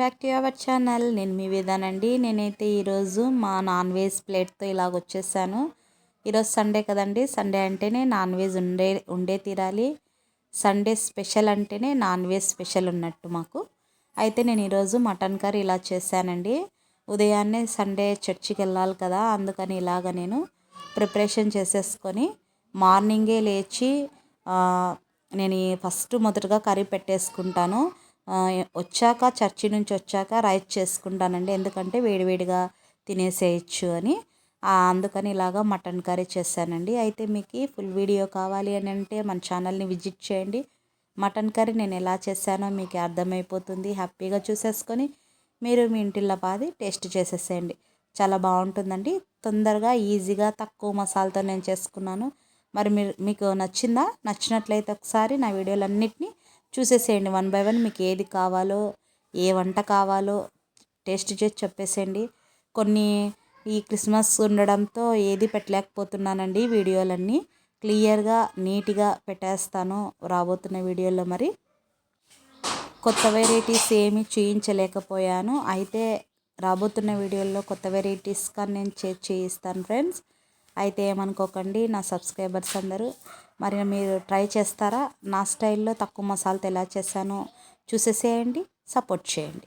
Back to our channel నేను మీ విధానండి నేనైతే ఈరోజు మా నాన్ వెజ్ ప్లేట్తో ఇలాగ వచ్చేసాను. ఈరోజు సండే కదండి. సండే అంటేనే నాన్ వెజ్ ఉండే ఉండే తీరాలి. సండే స్పెషల్ అంటేనే నాన్ వెజ్ స్పెషల్ ఉన్నట్టు మాకు. అయితే నేను ఈరోజు మటన్ కర్రీ ఇలా చేశానండి. ఉదయాన్నే సండే చర్చికి వెళ్ళాలి కదా. అందుకని ఇలాగ నేను ప్రిపరేషన్ చేసేసుకొని మార్నింగే లేచి నేను ఫస్ట్ మొదటగా కర్రీ పెట్టేసుకుంటాను. వచ్చాక చర్చి నుంచి వచ్చాక రైస్ చేసుకుంటానండి. ఎందుకంటే వేడివేడిగా తినేసేయచ్చు అని. అందుకని ఇలాగా మటన్ కర్రీ చేశానండి. అయితే మీకు ఫుల్ వీడియో కావాలి అని అంటే మన ఛానల్ని విజిట్ చేయండి. మటన్ కర్రీ నేను ఎలా చేశానో మీకు అర్థమైపోతుంది. హ్యాపీగా చూసేసుకొని మీరు మీ ఇంటిల్లో పాది టేస్ట్ చేసేసేయండి. చాలా బాగుంటుందండి. తొందరగా ఈజీగా తక్కువ మసాలాతో నేను చేసుకున్నాను. మరి మీరు మీకు నచ్చిందా? నచ్చినట్లయితే ఒకసారి నా వీడియోలన్నింటినీ చూసేసేయండి. వన్ బై వన్ మీకు ఏది కావాలో ఏ వంట కావాలో టేస్ట్ చేసి చెప్పేసేయండి. కొన్ని ఈ క్రిస్మస్ ఉండడంతో ఏది పెట్టలేకపోతున్నానండి వీడియోలన్నీ. క్లియర్గా నీట్గా పెట్టేస్తాను రాబోతున్న వీడియోలో మరి. కొత్త వెరైటీస్ ఏమి చూయించలేకపోయాను. అయితే రాబోతున్న వీడియోల్లో కొత్త వెరైటీస్ కానీ నేను చేయిస్తాను ఫ్రెండ్స్. అయితే ఏమనుకోకండి నా సబ్స్క్రైబర్స్ అందరూ. మరి మీరు ట్రై చేస్తారా? నా స్టైల్లో తక్కువ మసాలాతో ఎలా చేశానో. చూసేసేయండి సపోర్ట్ చేయండి.